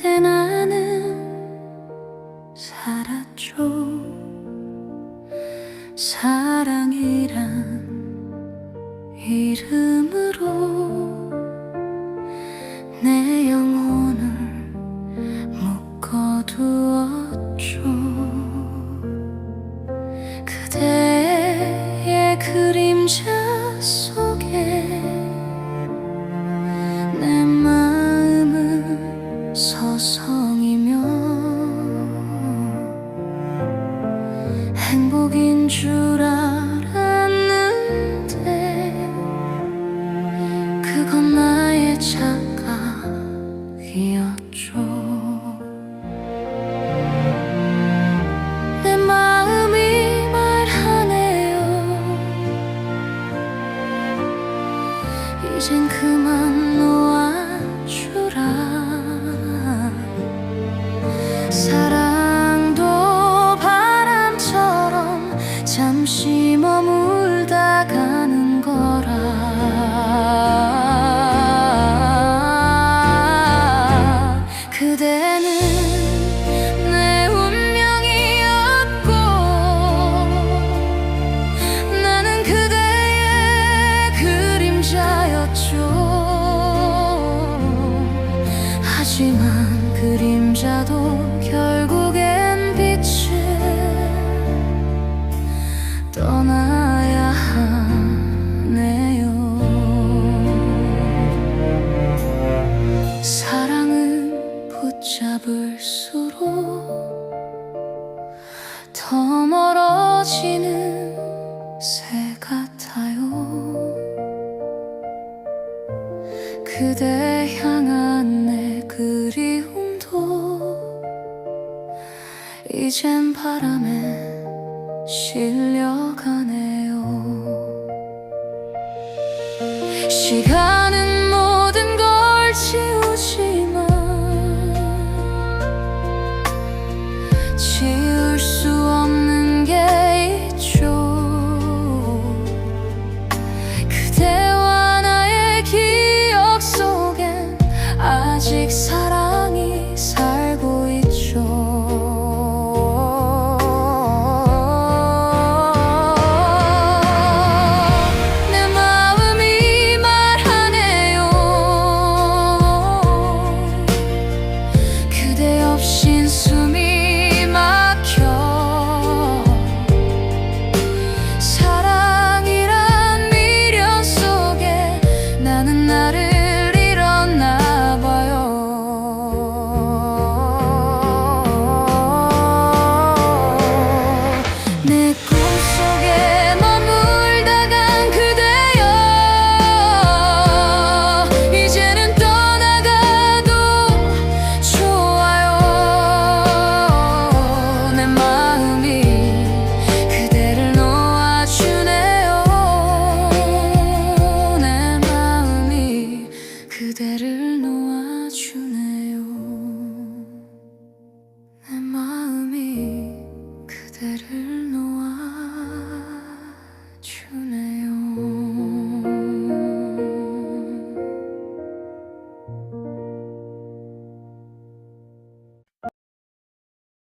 그때 나는 살았죠. 사랑이란 이름으로 내 영혼을 묶어두었죠. 그대의 그림자 행복인 줄 알았는데 그건 나의 착 잠시 머물다 가는 거라. 그대는 내 운명이었고 나는 그대의 그림자였죠. 하지만 그림자도 결 떠나야 하네요. 사랑은 붙잡을수록 더 멀어지는 새 같아요. 그대 향한 내 그리움도 이젠 바람에 실려가네요. 시간은